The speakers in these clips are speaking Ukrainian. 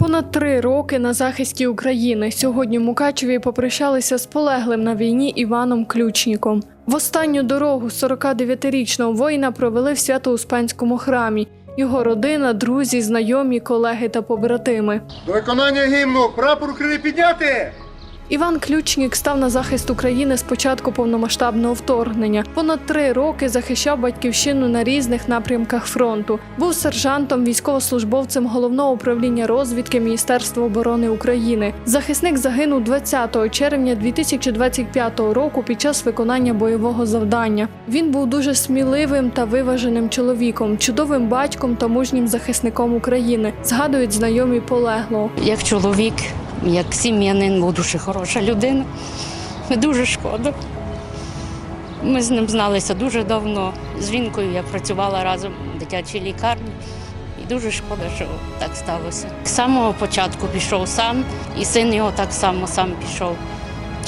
Понад три роки на захисті України. Сьогодні Мукачеві попрощалися з полеглим на війні Іваном Ключніком. В останню дорогу 49-річного воїна провели в Свято-Успенському храмі. Його родина, друзі, знайомі, колеги та побратими. До виконання гімну прапор України підняти! Іван Ключнік став на захист України з початку повномасштабного вторгнення. Понад три роки захищав батьківщину на різних напрямках фронту. Був сержантом, військовослужбовцем головного управління розвідки Міністерства оборони України. Захисник загинув 20 червня 2025 року під час виконання бойового завдання. Він був дуже сміливим та виваженим чоловіком, чудовим батьком та мужнім захисником України. Згадують знайомі полеглого. як чоловік, як сім'янин, був дуже хороша людина. Дуже шкода. Ми з ним зналися дуже давно. З жінкою я працювала разом у дитячій лікарні. І дуже шкода, що так сталося. З самого початку пішов сам, і син його так само сам пішов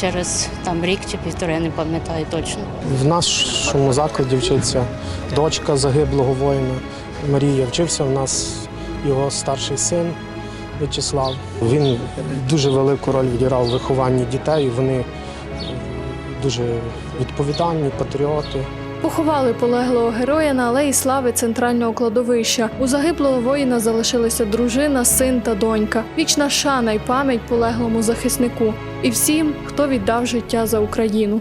через там рік чи півтори, не пам'ятаю точно. В нашому закладі вчиться дочка загиблого воїна Марія. Вчився в нас його старший син В'ячеслав. Він дуже велику роль відіграв у вихованні дітей. Вони дуже відповідальні, патріоти. Поховали полеглого героя на алеї слави центрального кладовища. У загиблого воїна залишилися дружина, син та донька. Вічна шана й пам'ять полеглому захиснику і всім, хто віддав життя за Україну.